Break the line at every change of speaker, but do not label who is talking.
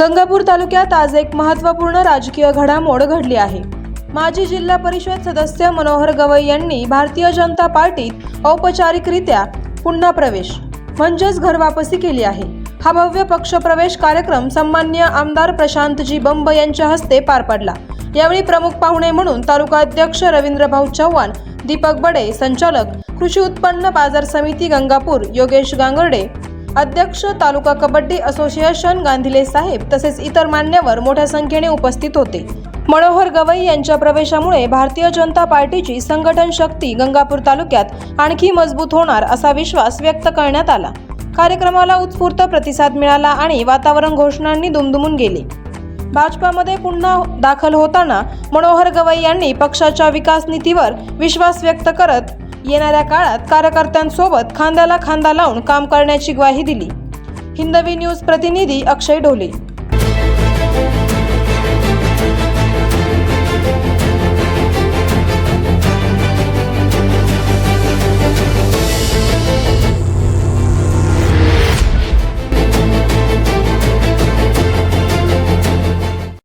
गंगापूर तालुक्यात आज एक महत्त्वपूर्ण राजकीय घडामोड घडली आहे. माजी जिल्हा परिषद सदस्य मनोहर गवई यांनी भारतीय जनता पार्टीत औपचारिकरित्या पुन्हा प्रवेश म्हणजेच घरवापसी केली आहे. हा भव्य पक्षप्रवेश कार्यक्रम सन्मान्य आमदार प्रशांतजी बंब यांच्या हस्ते पार पडला. यावेळी प्रमुख पाहुणे म्हणून तालुका अध्यक्ष रवींद्रभाऊ चव्हाण दीपक बडे संचालक कृषी उत्पन्न बाजार समिती गंगापूर योगेश गांगर्डे अध्यक्ष तालुका कबड्डी असोसिएशन गांधीले साहेब तसेच इतर मान्यवर मोठ्या संख्येने उपस्थित होते. मनोहर गवई यांच्या प्रवेशामुळे भारतीय जनता पार्टीची संघटन शक्ती गंगापूर तालुक्यात आणखी मजबूत होणार असा विश्वास व्यक्त करण्यात आला. कार्यक्रमाला उत्स्फूर्त प्रतिसाद मिळाला आणि वातावरण घोषणांनी दुमदुमून गेले. भाजपामध्ये पुन्हा दाखल होताना मनोहर गवई यांनी पक्षाच्या विकास नीतीवर विश्वास व्यक्त करत येणाऱ्या काळात कार्यकर्त्यांसोबत खांद्याला खांदा लावून काम करण्याची ग्वाही दिली. हिंदवी न्यूज प्रतिनिधी अक्षय ढोले.